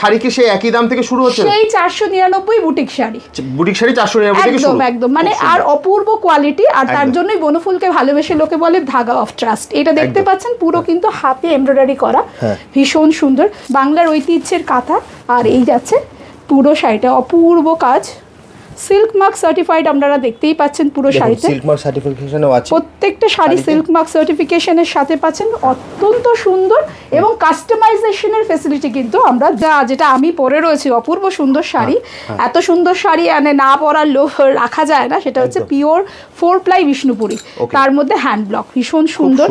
শাড়ি কি সেই একই দাম থেকে শুরু হচ্ছে? সেই চারশো নিরানব্বই বুটিক শাড়ি। বুটিক শাড়ি চারশো নিরানব্বই থেকে শুরু? একদম। মানে আর অপূর্ব কোয়ালিটি আর তার জন্যই বনফুলকে ভালোবেসে লোকে বলে ধাগা অফ ট্রাস্ট এটা দেখতে পাচ্ছেন পুরো কিন্তু হাতে এমব্রয়ডারি করা। হ্যাঁ। ভীষণ সুন্দর। বাংলার ঐতিহ্যের কাঁথা। আর এই যাচ্ছে পুরো শাড়িটা। অপূর্ব কাজ। সিল্ক মার্ক সার্টিফাইড আপনারা দেখতেই পাচ্ছেন পুরো শাড়িতে। সিল্ক মার্ক সার্টিফিকেশনও আছে প্রত্যেকটা শাড়ি সিল্ক মার্ক সার্টিফিকেশনের সাথে পাচ্ছেন। অত্যন্ত সুন্দর এবং কাস্টমাইজেশনের ফেসিলিটি কিন্তু আমরা যা যেটা আমি পরে রয়েছি অপূর্ব সুন্দর শাড়ি। হ্যাঁ, এত সুন্দর শাড়ি মানে না পরার লোভ রাখা যায় না সেটা হচ্ছে পিওর ফোর প্লাই বিষ্ণুপুরি তার মধ্যে হ্যান্ড ব্লক ভীষণ সুন্দর।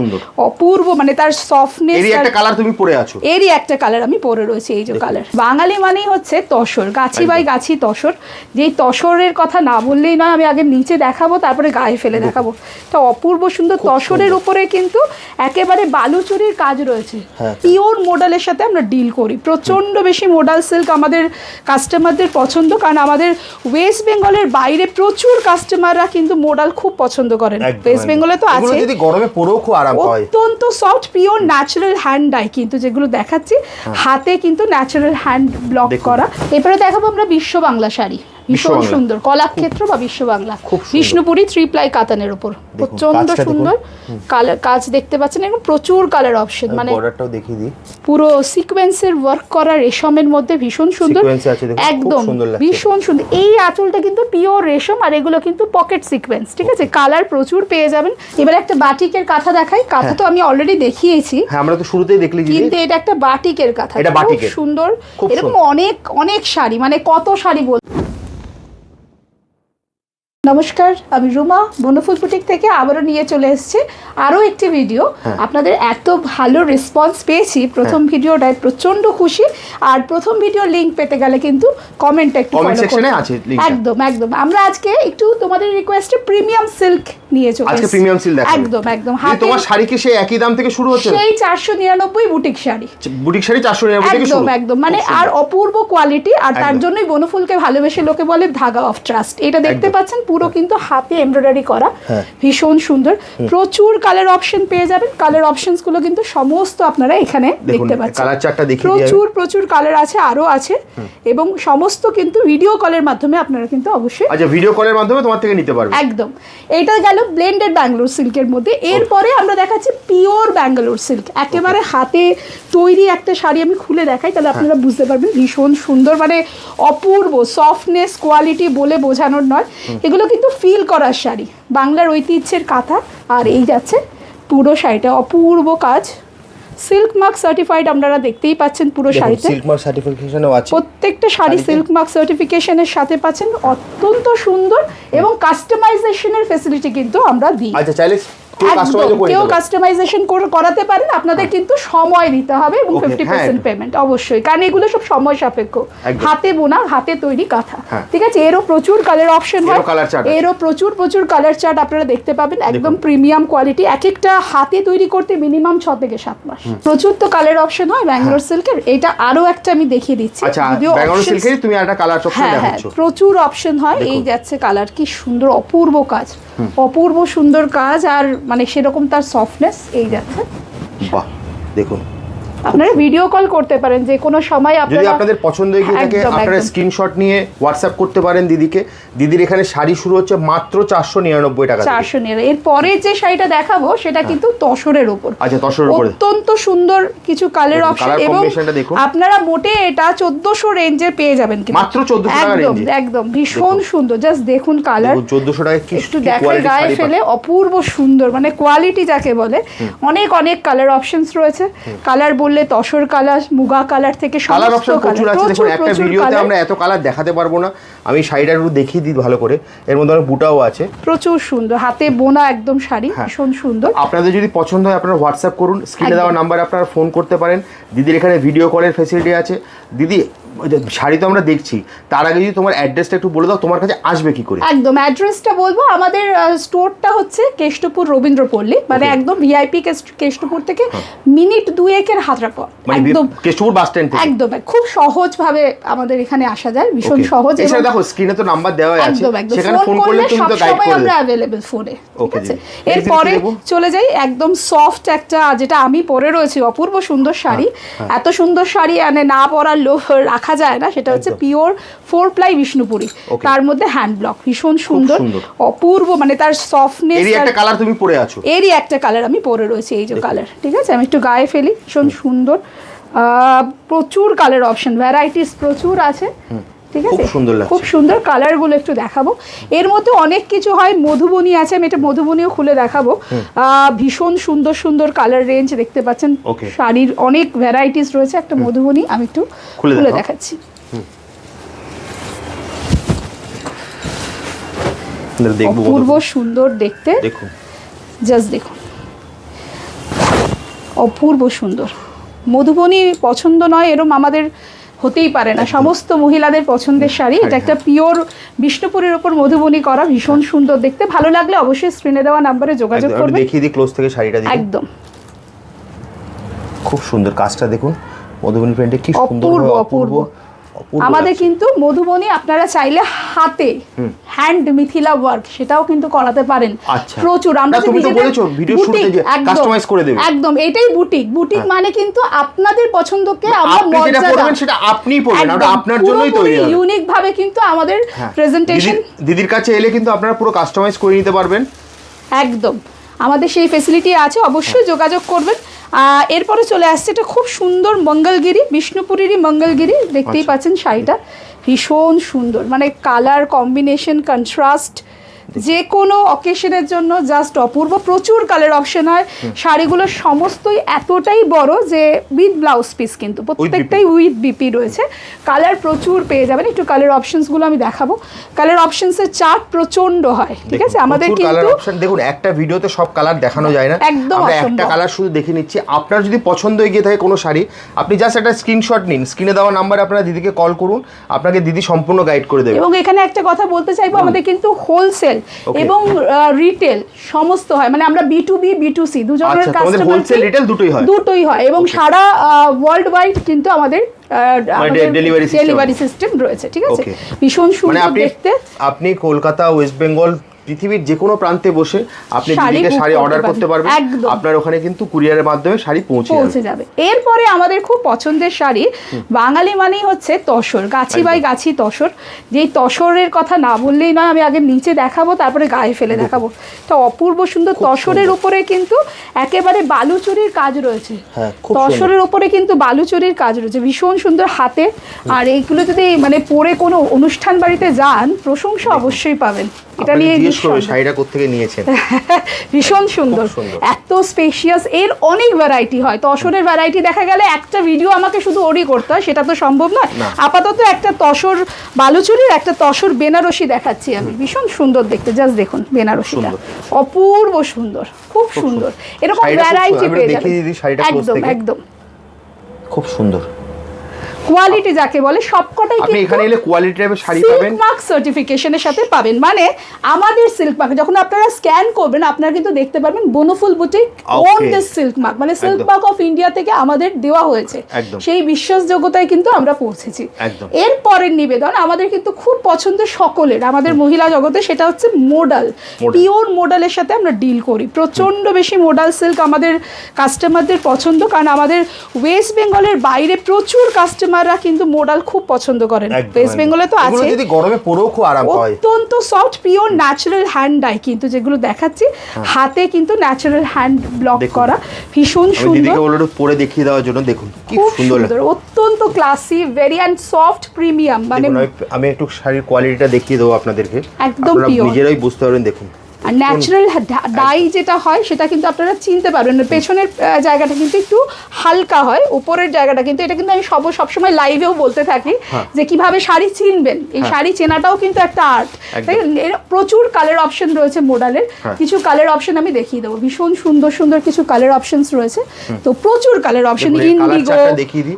অপূর্ব মানে তার সফটনেস এরই একটা কালার তুমি পরে আছো। এরই একটা কালার আমি পরে রয়েছি এই যে কালার বাঙালি মানেই হচ্ছে তসর গাছি বাই গাছি তসর। যেই তসরের কথা না বললেই নয় আমি আগে নিচে দেখাবো তারপরে গায়ে ফেলে দেখাবো। তো অপূর্ব সুন্দর তসরের উপরে কিন্তু একেবারে বালুচুরির কাজ রয়েছে। হ্যাঁ। পিওর মোডালের সাথে আমরা ডিল করি। প্রচণ্ড বেশি মোডাল সিল্ক আমাদের কাস্টমারদের পছন্দ কারণ আমাদের ওয়েস্ট বেঙ্গলের বাইরে প্রচুর কাস্টমাররা কিন্তু মোডাল খুব পছন্দ করেন। ওয়েস্ট বেঙ্গলে তো আছে। যদি গরমে পরেও খুব আরাম হয় অত্যন্ত soft pure natural hand dye কিন্তু যেগুলো দেখাচ্ছি হাতে কিন্তু ন্যাচারাল হ্যান্ড ব্লক করা। এরপরে দেখাবো আমরা বিশ্ব বাংলা শাড়ি। ভীষণ সুন্দর। কলাক্ষেত্র বা বিশ্ব বাংলা। বিষ্ণুপুরি থ্রি প্লাই কাতানের উপর। প্রচণ্ড সুন্দর। কালার কাজ দেখতে পাচ্ছেন এবং প্রচুর কালার অপশন। মানে পুরো সিকোয়েন্সের ওয়ার্ক করা রেশমের মধ্যে ভীষণ সুন্দর। একদম। ভীষণ সুন্দর। এই আঁচলটা কিন্তু পিওর রেশম আর এগুলো কিন্তু পকেট সিকোয়েন্স ঠিক আছে? কালার প্রচুর পেয়ে যাবেন। এবার একটা বাটিকের কাঁথা দেখাই। কাঁথা তো আমি অলরেডি দেখিয়েছি। হ্যাঁ আমরা তো শুরুতেই দেখলি কিন্তু এটা একটা বাটিকের কাঁথা। এটা বাটিকের। সুন্দর। এরকম অনেক অনেক শাড়ি। মানে কত শাড়ি বল নমস্কার আমি রুমা। বনফুল বুটিক থেকে আবারও নিয়ে চলে এসেছি। আরও একটি ভিডিও। হ্যাঁ। আপনাদের এত ভালো রেসপন্স পেয়েছি। প্রথম ভিডিওটায় প্রচণ্ড খুশি। আর প্রথম ভিডিও লিঙ্ক পেতে গেলে কিন্তু কমেন্টটা একটু। একদম একদম। আমরা আজকে একটু তোমাদের রিকোয়েস্টে প্রিমিয়াম সিল্ক নিয়ে চলে আজকে প্রিমিয়াম সিল দেখাবো। একদম একদম। তোমার শাড়ি কি সেই একই দাম থেকে শুরু হচ্ছে? সেই চারশো নিরানব্বই বুটিক শাড়ি। বুটিক শাড়ি চারশো নিরানব্বই থেকে শুরু। একদম। মানে আর অপূর্ব কোয়ালিটি আর তার জন্যই বনফুলকে ভালোবেসে লোকে বলে ধাগা অফ ট্রাস্ট এটা দেখতে পাচ্ছেন পুরো কিন্তু হাতে এমব্রয়ডারি করা। হ্যাঁ। ভীষণ সুন্দর। প্রচুর কালার অপশন পেয়ে যাবেন। কালার অপশনসগুলো কিন্তু সমস্ত আপনারা এখানে দেখতে পাচ্ছেন। কালার চার্টটা দেখিয়ে প্রচুর প্রচুর কালার আছে আরও আছে। এবং সমস্ত কিন্তু ভিডিও কলের মাধ্যমে আপনারা কিন্তু অবশ্যই আচ্ছা ভিডিও কলের মাধ্যমে তোমার থেকে নিতে পারবে। একদম। এটা গেল ব্লেন্ডেড ব্যাঙ্গালোর সিল্কের মধ্যে। এরপরে আমরা দেখাচ্ছি পিওর ব্যাঙ্গালোর সিল্ক একেবারে হাতে তৈরি একটা শাড়ি আমি খুলে দেখাই তাহলে আপনারা বুঝতে পারবেন ভীষণ সুন্দর মানে অপূর্ব সফটনেস কোয়ালিটি বলে বোঝানোর নয়। এগুলো কিন্তু ফিল করার শাড়ি। বাংলার ঐতিহ্যের কাঁথা। আর এই যাচ্ছে পুরো শাড়িটা অপূর্ব কাজ। সিল্ক মার্ক সার্টিফাইড আপনারা দেখতেই পাচ্ছেন পুরো শাড়িতে। সিল্ক মার্ক সার্টিফিকেশনও আছে। প্রত্যেকটা শাড়ি সিল্ক মার্ক সার্টিফিকেশনের সাথে পাচ্ছেন। অত্যন্ত সুন্দর এবং কাস্টমাইজেশনের ফেসিলিটি কিন্তু আমরা দিই। আচ্ছা চাইলে কেউ। কাস্টমাইজেশন করাতে পারেন আপনাদের কিন্তু সময় দিতে হবে এবং ফিফটি হ্যাঁ, পার্সেন্ট পেমেন্ট অবশ্যই। কারণ এগুলো সব সময় সাপেক্ষ। হাতে বোনা হাতে তৈরি কাঁথা। হ্যাঁ। ঠিক আছে? এরও প্রচুর কালার অপশন হয়। এরও প্রচুর প্রচুর কালার চার্ট আপনারা দেখতে পাবেন। একদম প্রিমিয়াম কোয়ালিটি এক একটা হাতে তৈরি করতে মিনিমাম ছ থেকে সাত মাস। প্রচুর তো কালার অপশন হয় ব্যাঙ্গালোর সিল্কের এটা আরও একটা আমি দেখিয়ে দিচ্ছি। হ্যাঁ। আচ্ছা যদিও তুমি একটা কালার হ্যাঁ হ্যাঁ প্রচুর অপশন হয়। এই যাচ্ছে কালার কি সুন্দর অপূর্ব কাজ। অপূর্ব সুন্দর কাজ আর মানে সেরকম তার সফটনেস এই যাচ্ছে। বাহ দেখুন। আপনারা ভিডিও কল করতে পারেন যে কোনো সময় যদি আপনারা আপনাদের পছন্দ হয়ে থাকে আপনারা স্ক্রিনশট নিয়ে হোয়াটসঅ্যাপ করতে পারেন দিদিকে। দিদির এখানে শাড়ি শুরু হচ্ছে মাত্র চারশো নিরানব্বই টাকা। চারশো নিয়ে এর পরে যে শাড়িটা দেখাবো সেটা কিন্তু তসরের উপর আচ্ছা, তসরের উপরে। অত্যন্ত সুন্দর কিছু কালার অপশন এবং আপনারা মোটে এটা চোদ্দশো রেঞ্জে পেয়ে যাবেন কিন্তু। মাত্র 1400 টাকা একদম একদম। ভীষণ সুন্দর। জাস্ট দেখুন কালার চোদ্দশো টাকায় কি একটু quality গায়ে ফেলে। অপূর্ব সুন্দর। মানে কোয়ালিটি যাকে বলে। অনেক অনেক কালার অপশনস রয়েছে। কালার বললে তসর কালার মুগা কালার থেকে কালার অপশন প্রচুর আছে দেখুন একটা ভিডিওতে আমরা এত কালার দেখাতে পারব না। আমি শাড়িটা একটু দেখিয়ে দিই ভালো করে। এর মধ্যে অনেক বুটাও আছে। প্রচুর সুন্দর। হাতে বোনা একদম শাড়ি হ্যাঁ। ভীষণ সুন্দর। আপনাদের যদি পছন্দ হয় আপনারা হোয়াটসঅ্যাপ করুন। স্ক্রিনে দেওয়া নাম্বারে আপনারা ফোন করতে পারেন। দিদির এখানে ভিডিও কলের ফেসিলিটি আছে। দিদি শাড়ি তো আমরা দেখছি। তার আগে যদি তোমার অ্যাড্রেসটা একটু বলে দাও তোমার কাছে আসবে কি করে? একদম অ্যাড্রেসটা বলব আমাদের স্টোরটা হচ্ছে কেষ্টপুর রবীন্দ্রপল্লী মানে একদম ভিআইপি কেষ্টপুর থেকে মিনিট দুয়েকের হাতরা পর মানে একদম। কেষ্টপুর বাস স্ট্যান্ড থেকে? একদম খুব সহজ ভাবে আমাদের এখানে আসা যায় ভীষণ সহজ এবং দেখো স্ক্রিনে তো নাম্বার দেওয়া আছে। একদম একদম সেখানে ফোন করলে তুমি তো গাইড করে আমরা অ্যাভেলেবল ফোনে ঠিক আছে? এরপরে? চলে যাই একদম সফট একটা যেটা আমি পরে রয়েছি অপূর্ব সুন্দর শাড়ি। হ্যাঁ, এত সুন্দর শাড়ি মানে না পরার লোক রাখা যায় না সেটা হচ্ছে পিওর ফোর প্লাই বিষ্ণুপুরি তার মধ্যে হ্যান্ড ব্লক ভীষণ সুন্দর। অপূর্ব মানে তার সফটনেস এরই একটা কালার তুমি পরে আছো। এরই একটা কালার আমি পরে রয়েছি এই যে কালার ঠিক আছে? আমি একটু গায়ে ফেলি ভীষণ সুন্দর। আহ, প্রচুর কালার অপশন ভ্যারাইটিস প্রচুর আছে। ঠিক আছে? খুব সুন্দর কালারগুলো একটু দেখাবো। এর মধ্যে অনেক কিছু হয় মধুবনী আছে আমি এটা মধুবনীও খুলে দেখাবো। ভীষণ সুন্দর সুন্দর কালার রেঞ্জ দেখতে পাচ্ছেন। শাড়ির অনেক ভ্যারাইটিস রয়েছে একটা মধুবনী আমি একটু খুলে দেখাচ্ছি। অপূর্ব সুন্দর দেখতে। দেখুন। জাস্ট দেখুন। অপূর্ব সুন্দর। মধুবনী পছন্দ নয় এরম আমাদের হতেই পারে না। সমস্ত মহিলাদের পছন্দের শাড়ি। এটা একটা পিওর বিষ্ণুপুরের ওপর মধুবনী করা ভীষণ সুন্দর দেখতে। ভালো লাগলে অবশ্যই স্ক্রিনে দেওয়া নাম্বারে যোগাযোগ করবে দেখিয়ে দিই ক্লোজ থেকে শাড়িটা একদম। খুব সুন্দর কাজটা দেখুন। মধুবনী প্রিন্টে কি সুন্দর অপূর্ব। অপূর্ব। আমাদের কিন্তু মধুবনী আপনারা চাইলে হাতে হ্যান্ড মিথিলা ওয়ার্ক সেটাও কিন্তু করাতে পারেন। আচ্ছা। প্রচুর আমরা না, তুমি তো বলেছ, ভিডিও শুরুতে যে একদম, করে দেবে। একদম এটাই বুটিক বুটিক মানে কিন্তু আপনাদের পছন্দকে আমরা আপনি মর্যাদা। সেটা আপনিই পরবেন ওটা আপনার জন্যই তৈরি ইউনিক ভাবে কিন্তু আমাদের হ্যাঁ। প্রেজেন্টেশন দিদির- দিদির কাছে এলে কিন্তু আপনারা পুরো কাস্টমাইজ করে নিতে পারবেন। একদম। আমাদের সেই ফেসিলিটি আছে অবশ্যই যোগাযোগ করবেন। এরপরে চলে আসছে এটা খুব সুন্দর মঙ্গলগিরি বিষ্ণুপুরেরই মঙ্গলগিরি দেখতেই আচ্ছা। পাচ্ছেন শাড়িটা ভীষণ সুন্দর মানে কালার কম্বিনেশন কন্ট্রাস্ট যে কোনো অকেশনের জন্য জাস্ট অপূর্ব প্রচুর কালার অপশন হয়। শাড়িগুলোর সমস্তই এতটাই বড় যে উইথ ব্লাউজ পিস কিন্তু। প্রত্যেকটাই উইথ বিপি রয়েছে। কালার প্রচুর পেয়ে যাবেন। একটু কালার অপশনসগুলো আমি দেখাবো। কালার অপশনসের চার্ট প্রচণ্ড হয় ঠিক আছে? আমাদের কালার কিন্তু অপশন দেখুন একটা ভিডিওতে সব কালার দেখানো যায় না। একদম একটা কালার শুধু দেখে নিচ্ছি। আপনার যদি পছন্দ হয়ে গিয়ে থাকে কোনো শাড়ি আপনি জাস্ট একটা স্ক্রিনশট নিন। স্ক্রিনে দেওয়া নাম্বারে আপনারা দিদিকে কল করুন। আপনাকে দিদি সম্পূর্ণ গাইড করে দেবে। এবং এখানে একটা কথা বলতে চাইব আমাদের কিন্তু হোলসেল. এবং রিটেল সমস্ত হয়। মানে আমরা B two B B two C দুজনের আচ্ছা, কাস্টমার wholesale, দুটোই হয়? দুটোই হয় এবং সারা ওয়ার্ল্ড ওয়াইড কিন্তু আমাদের। ডেলিভারি সিস্টেম রয়েছে ঠিক আছে? ভীষণ মানে সুন্দর দেখতে। আপনি কলকাতা ওয়েস্ট বেঙ্গল পৃথিবীর যে কোনো প্রান্তে বসে আপনি দিদিকে শাড়ি অর্ডার করতে পারবেন। আপনার ওখানে কিন্তু কুরিয়ারের মাধ্যমে শাড়ি পৌঁছে পৌঁছে যাবে। যাবে এরপরে আমাদের খুব পছন্দের শাড়ি বাঙালি মানেই হচ্ছে তসর। গাছি বাই গাছি তসর। যেই তসরের কথা না বললেই নয় আমি আগে নিচে দেখাবো তারপরে গায়ে ফেলে দেখাবো। তো অপূর্ব সুন্দর তসরের উপরে কিন্তু একেবারে বালুচুরির কাজ রয়েছে। হ্যাঁ, তসরের উপরে কিন্তু বালুচুরির কাজ রয়েছে। ভীষণ সুন্দর হাতে। আর এইগুলো যদি মানে পরে কোনো অনুষ্ঠান বাড়িতে যান প্রশংসা অবশ্যই পাবেন। এটা নিয়ে জিজ্ঞেস করবে নিয়েছেন? ভীষণ সুন্দর। এত স্পেশিয়াস এর অনেক ভ্যারাইটি হয়। তসরের ভ্যারাইটি দেখা গেলে একটা ভিডিও আমাকে শুধু ওরই করতে হয় সেটা তো সম্ভব নয়। আপাতত একটা তসর বালুচুরির একটা তসর বেনারসি দেখাচ্ছি আমি। ভীষণ সুন্দর দেখতে জাস্ট দেখুন বেনারসিটা। অপূর্ব সুন্দর খুব সুন্দর। এরকম ভ্যারাইটি পেয়ে যাবেন। একদম একদম। খুব সুন্দর। কোয়ালিটি যাকে বলে সবকটাই আপনি এখানে এলে কোয়ালিটি টাইপের শাড়ি পাবেন। সিল্ক মার্ক সার্টিফিকেশনের সাথে পাবেন। মানে আমাদের সিল্ক মার্ক যখন আপনারা স্ক্যান করবেন আপনারা কিন্তু দেখতে পারবেন Bonphool boutique on this silk mark মানে সিল্ক মার্ক অফ ইন্ডিয়া থেকে আমাদের দেওয়া হয়েছে। সেই বিশ্বাসযোগ্যতায় কিন্তু আমরা পৌঁছেছি। এর পরের নিবেদন আমাদের কিন্তু খুব পছন্দ সকলের আমাদের মহিলা জগতে সেটা হচ্ছে মোডাল পিওর মোডালের সাথে আমরা ডিল করি। প্রচণ্ড বেশি মোডাল সিল্ক আমাদের কাস্টমারদের পছন্দ কারণ আমাদের ওয়েস্ট বেঙ্গলের বাইরে প্রচুর কাস্টমাররা কিন্তু মোডাল খুব পছন্দ করেন। ওয়েস্ট বেঙ্গলে তো আছে। যদি গরমে পরেও খুব আরাম হয় অত্যন্ত soft pure natural hand dye কিন্তু যেগুলো দেখাচ্ছি হাতে কিন্তু ন্যাচারাল হ্যান্ড ব্লক করা। ভীষণ সুন্দর। বলল পরে দেখিয়ে দেওয়ার জন্য দেখুন কি সুন্দর অত্যন্ত classy very and soft premium মানে আমি- একটু শাড়ির কোয়ালিটিটা দেখিয়ে দেবো আপনাদেরকে। একদম নিজেরাই বুঝতে পারবেন দেখুন। আর ন্যাচারাল ডাই যেটা হয় সেটা কিন্তু আপনারা চিনতে পারবেন। পেছনের জায়গাটা কিন্তু একটু হালকা হয় উপরের জায়গাটা কিন্তু এটা কিন্তু আমি সব সবসময় লাইভেও বলতে থাকি হ্যাঁ। যে কীভাবে শাড়ি চিনবেন এই শাড়ি চেনাটাও কিন্তু একটা আর্ট তাই এর প্রচুর কালার অপশন রয়েছে মোডালের হ্যাঁ। কিছু কালার অপশন আমি দেখিয়ে দেবো। ভীষণ সুন্দর সুন্দর কিছু কালার অপশনস রয়েছে। তো প্রচুর কালার অপশন ইন্ডিগো chartটা দেখিয়ে দিই।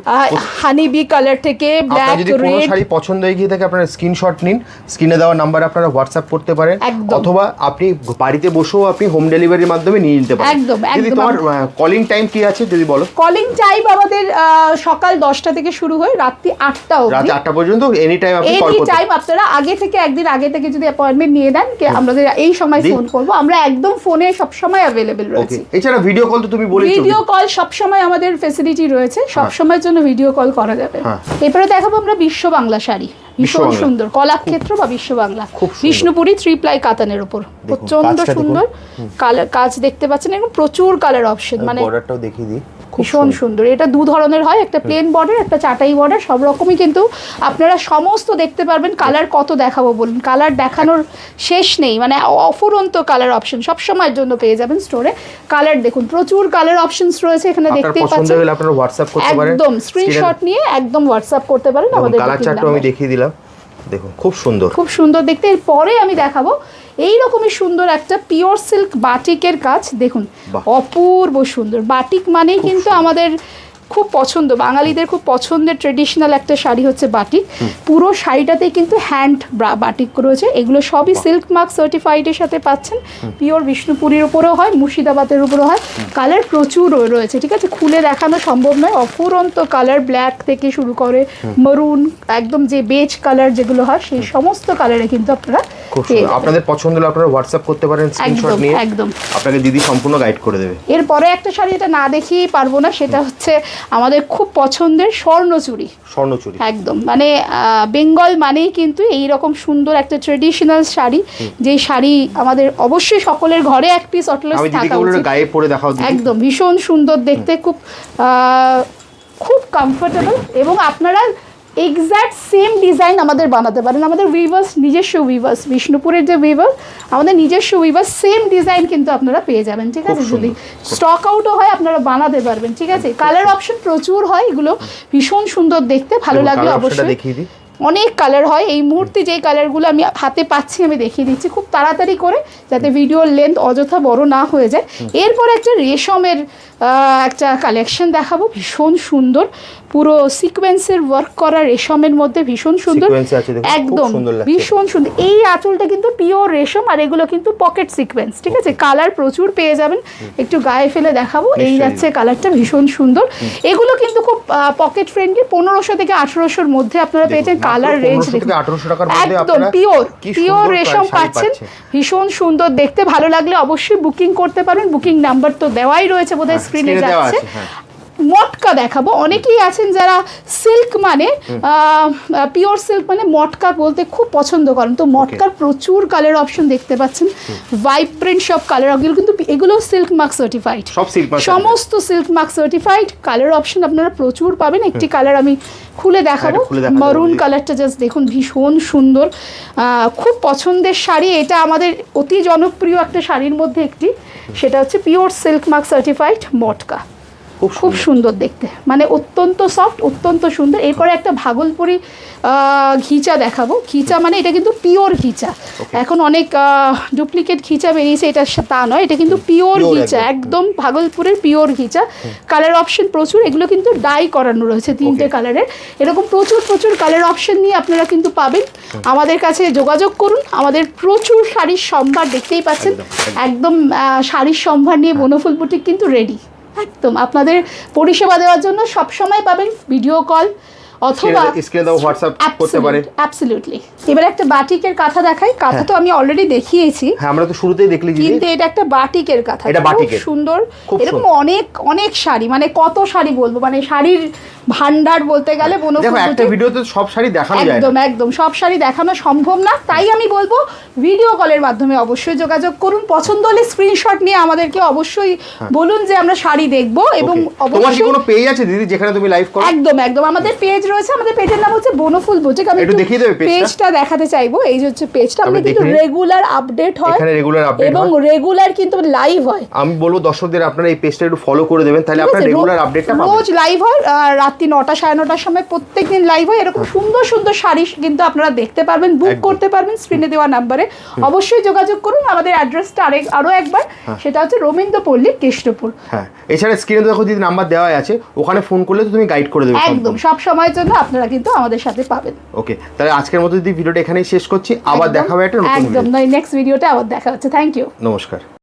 হানি বি কালার থেকে ব্ল্যাক যদি কোনো রেড শাড়ি পছন্দ হয়ে গিয়ে থাকে আপনারা স্ক্রিনশট নিন। স্ক্রিনে দেওয়া নাম্বার আপনারা হোয়াটসঅ্যাপ করতে পারেন। অথবা আপনি বাড়িতে বসেও আপনি হোম ডেলিভারির মাধ্যমে নিয়ে নিতে পারেন। একদম, যদি। তোমার কলিং টাইম কি আছে যদি বলো? কলিং টাইম আমাদের সকাল দশটা থেকে শুরু হয় রাত্রি আটটা রাত আটটা পর্যন্ত এনি টাইম আপনি কল এনি করতে টাইম আপনারা আগে থেকে একদিন আগে থেকে যদি অ্যাপয়েন্টমেন্ট নিয়ে দেন কে আমাদের এই সময় ফোন করব। আমরা একদম ফোনে সব সময় ওকে রয়েছে। এছাড়া ভিডিও কল তো তুমি বলেছ ভিডিও কল সব সময় আমাদের ফেসিলিটি রয়েছে। সব সময়ের জন্য ভিডিও কল করা যাবে। হ্যাঁ। এরপরে দেখাবো আমরা বিশ্ব বাংলা শাড়ি। ভীষণ সুন্দর। কলাক্ষেত্র বা বিশ্ব বাংলা? বিষ্ণুপুরি থ্রি প্লাই কাতানের উপর। প্রচণ্ড সুন্দর। কালার কাজ দেখতে পাচ্ছেন এবং প্রচুর কালার অপশন। মানে বর্ডারটাও দেখিয়ে দিই। ভীষণ সুন্দর। এটা দু ধরনের হয় একটা প্লেন বর্ডার একটা চাটাই বর্ডার সব রকমই কিন্তু আপনারা সমস্ত দেখতে পারবেন কালার কত দেখাবো বলুন। কালার দেখানোর শেষ নেই মানে অফুরন্ত কালার অপশন সব সময়ের জন্য পেয়ে যাবেন স্টোরে কালার দেখুন প্রচুর কালার অপশনস রয়েছে এখানে দেখতেই পাচ্ছেন। আপনারা হোয়াটসঅ্যাপ করতে পারেন। একদম স্ক্রিনশট নিয়ে একদম হোয়াটসঅ্যাপ করতে পারেন আমাদের কালার আমি দেখিয়ে দিলাম। দেখুন খুব সুন্দর। খুব সুন্দর দেখতে এর পরে আমি দেখাবো এই রকমই সুন্দর একটা পিওর সিল্ক বাটিকের কাজ। দেখুন অপূর্ব সুন্দর। বাটিক মানেই কিন্তু আমাদের খুব পছন্দ। বাঙালিদের খুব পছন্দের ট্রেডিশনাল একটা শাড়ি হচ্ছে বাটিক পুরো শাড়িটাতে কিন্তু হ্যান্ড বাটিক রয়েছে। এগুলো সবই সিল্ক মার্ক সার্টিফাইডের সাথে পাচ্ছেন। পিওর বিষ্ণুপুরীর উপরেও হয় মুর্শিদাবাদের উপরেও হয়। কালার প্রচুর রয়েছে ঠিক আছে? খুলে দেখানো সম্ভব নয়। অফুরন্ত কালার ব্ল্যাক থেকে শুরু করে মরুন একদম যে বেজ কালার যেগুলো হয় সেই সমস্ত কালারে কিন্তু আপনারা খুব সুন্দর। আপনাদের পছন্দ হলে আপনারা হোয়াটসঅ্যাপ করতে পারেন স্ক্রিনশট নিয়ে। একদম। আপনাকে দিদি সম্পূর্ণ গাইড করে দেবে। এরপরে একটা শাড়ি এটা না দেখিয়েই পারব না সেটা হচ্ছে আমাদের খুব পছন্দের স্বর্ণচুরি স্বর্ণচুরি একদম মানে বেঙ্গল মানেই কিন্তু এই রকম সুন্দর একটা ট্রেডিশনাল শাড়ি। যে শাড়ি আমাদের অবশ্যই সকলের ঘরে এক পিস অটলেস থাকা উচিত। গায়ে পরে দেখাও একদম ভীষণ সুন্দর দেখতে খুব খুব কমফোর্টেবল এবং আপনারা এক্স্যাক্ট সেম ডিজাইন আমাদের বানাতে পারেন। আমাদের উইভার্স নিজস্ব উইভার্স বিষ্ণুপুরের যে উইভার আমাদের নিজস্ব উইভার্স সেম ডিজাইন কিন্তু আপনারা পেয়ে যাবেন ঠিক আছে? যদি স্টক আউটও হয় আপনারা বানাতে পারবেন ঠিক আছে? কালার অপশন প্রচুর হয় এগুলো ভীষণ সুন্দর দেখতে ভালো লাগল অবশ্যই দেখিয়ে দিই। অনেক কালার হয়। এই মুহূর্তে যেই কালারগুলো আমি হাতে পাচ্ছি আমি দেখিয়ে দিচ্ছি। খুব তাড়াতাড়ি করে যাতে ভিডিওর লেন্থ অযথা বড় না হয়ে যায়। এরপর একটা রেশমের একটা কালেকশন দেখাবো। ভীষণ সুন্দর। পুরো সিকোয়েন্সের ওয়ার্ক করা রেশমের মধ্যে ভীষণ সুন্দর। একদম। ভীষণ সুন্দর। এই আঁচলটা কিন্তু পিওর রেশম আর এগুলো কিন্তু পকেট সিকোয়েন্স ঠিক আছে? কালার প্রচুর পেয়ে যাবেন। একটু গায়ে ফেলে দেখাবো। এই যাচ্ছে কালারটা ভীষণ সুন্দর। এগুলো কিন্তু খুব পকেট ফ্রেন্ডলি পনেরোশো থেকে আঠেরোশোর মধ্যে আপনারা পেয়েছেন কালার রেঞ্জ থেকে 1800 টাকার মধ্যে একদম পিওর পিওর রেশম পাচ্ছেন। ভীষণ সুন্দর দেখতে ভালো লাগলে অবশ্যই বুকিং করতে পারেন বুকিং নাম্বার তো দেওয়াই রয়েছে বোধহয় হ্যাঁ, স্ক্রিনে দেওয়া যাচ্ছে হ্যাঁ। মটকা দেখাবো। অনেকেই আছেন যারা সিল্ক মানে পিওর সিল্ক মানে মটকা বলতে খুব পছন্দ করেন। তো মটকার প্রচুর কালার অপশন দেখতে পাচ্ছেন। ভাইব্রেন্ট সব কালার এগুলো কিন্তু এগুলো সিল্ক মার্ক সার্টিফাইড সমস্ত silk mark certified colour option আপনারা প্রচুর পাবেন। একটি কালার আমি খুলে দেখাবো। খুলে দেখাতে মারুন কালারটা জাস্ট দেখুন ভীষণ সুন্দর। খুব পছন্দের শাড়ি। এটা আমাদের অতি জনপ্রিয় একটা শাড়ির মধ্যে একটি। সেটা হচ্ছে পিওর সিল্ক মার্ক সার্টিফাইড মটকা। খুব সুন্দর। দেখতে। মানে অত্যন্ত সফট অত্যন্ত সুন্দর। এরপরে একটা ভাগলপুরি ঘিচা দেখাবো। ঘিচা মানে এটা কিন্তু পিওর ঘিচা। এখন অনেক ডুপ্লিকেট ঘিচা বেরিয়েছে এটা তা নয়। এটা কিন্তু পিওর ঘিচা একদম ভাগলপুরের পিওর ঘিচা। কালার অপশন প্রচুর এগুলো কিন্তু ডাই করানো রয়েছে তিনটে কালারের এরকম প্রচুর প্রচুর কালার অপশন নিয়ে আপনারা কিন্তু পাবেন। আমাদের কাছে যোগাযোগ করুন। আমাদের প্রচুর শাড়ির সম্ভার দেখতেই পাচ্ছেন। একদম, শাড়ির সম্ভার নিয়ে বনফুল বুটিক কিন্তু রেডি একদম। আপনাদের পরিষেবা দেওয়ার জন্য সব সময় পাবেন ভিডিও কল অথবা স্ক্রিনে দাও হোয়াটসঅ্যাপ করতে পারে। অ্যাবসলিউটলি এবার একটা বাটিকের কাঁথা দেখাই কাঁথা তো আমি অলরেডি দেখিয়েছি। হ্যাঁ আমরা তো শুরুতেই দেখলি কিন্তু এটা একটা বাটিকের কথা এটা বাটিকের। সুন্দর। এরকম অনেক অনেক শাড়ি মানে কত শাড়ি বলব মানে শাড়ির ভান্ডার বলতে গেলে বনফুল দেখো একটা ভিডিওতে সব শাড়ি দেখানো যায় একদম একদম সব শাড়ি দেখানো সম্ভব না। তাই আমি বলব ভিডিও কলের মাধ্যমে অবশ্যই যোগাযোগ করুন। পছন্দ হলে স্ক্রিনশট নিয়ে আমাদেরকে অবশ্যই বলুন যে আমরা শাড়ি দেখব এবং Okay. তোমার কি অবশ্যই কোনো পেজ আছে দিদি যেখানে তুমি লাইভ করো? একদম একদম। আমাদের পেজ রয়েছে আমাদের পেজের নাম হচ্ছে বনফুল বুটিক। আমি একটু দেখিয়ে দেবে পেজটা? দেখাতে চাইব এই যে হচ্ছে পেজটা আমাদের কিন্তু রেগুলার আপডেট হয় এখানে রেগুলার আপডেট এবং রেগুলার কিন্তু লাইভ হয়। আমি বলব দর্শকদের আপনারা এই পেজটা একটু ফলো করে দেবেন তাহলে আপনারা রেগুলার আপডেটটা পাবেন। রোজ লাইভ হয় আর রাত্রি নটা সাড়ে নটার সময় প্রত্যেকদিন লাইভ হয়। এরকম সুন্দর সুন্দর শাড়ি কিন্তু আপনারা দেখতে পারবেন বুক করতে পারবেন স্ক্রিনে দেওয়া নাম্বারে অবশ্যই যোগাযোগ করুন আমাদের অ্যাড্রেসটা আরেক আরও একবার সেটা হচ্ছে রবীন্দ্রপল্লী কেষ্টপুর হ্যাঁ এছাড়া স্ক্রিনে দেখো যদি নাম্বার দেওয়া আছে ওখানে ফোন করলে তো তুমি গাইড করে দেবে একদম সব সময়ের জন্য আপনারা কিন্তু আমাদের সাথে পাবেন। ওকে তাহলে আজকের মতো যদি ভিডিওটা এখানেই শেষ করছি আবার দেখা হবে একটা নতুন একদম নেক্সট ভিডিওতে আবার দেখা হচ্ছে। থ্যাংক ইউ নমস্কার।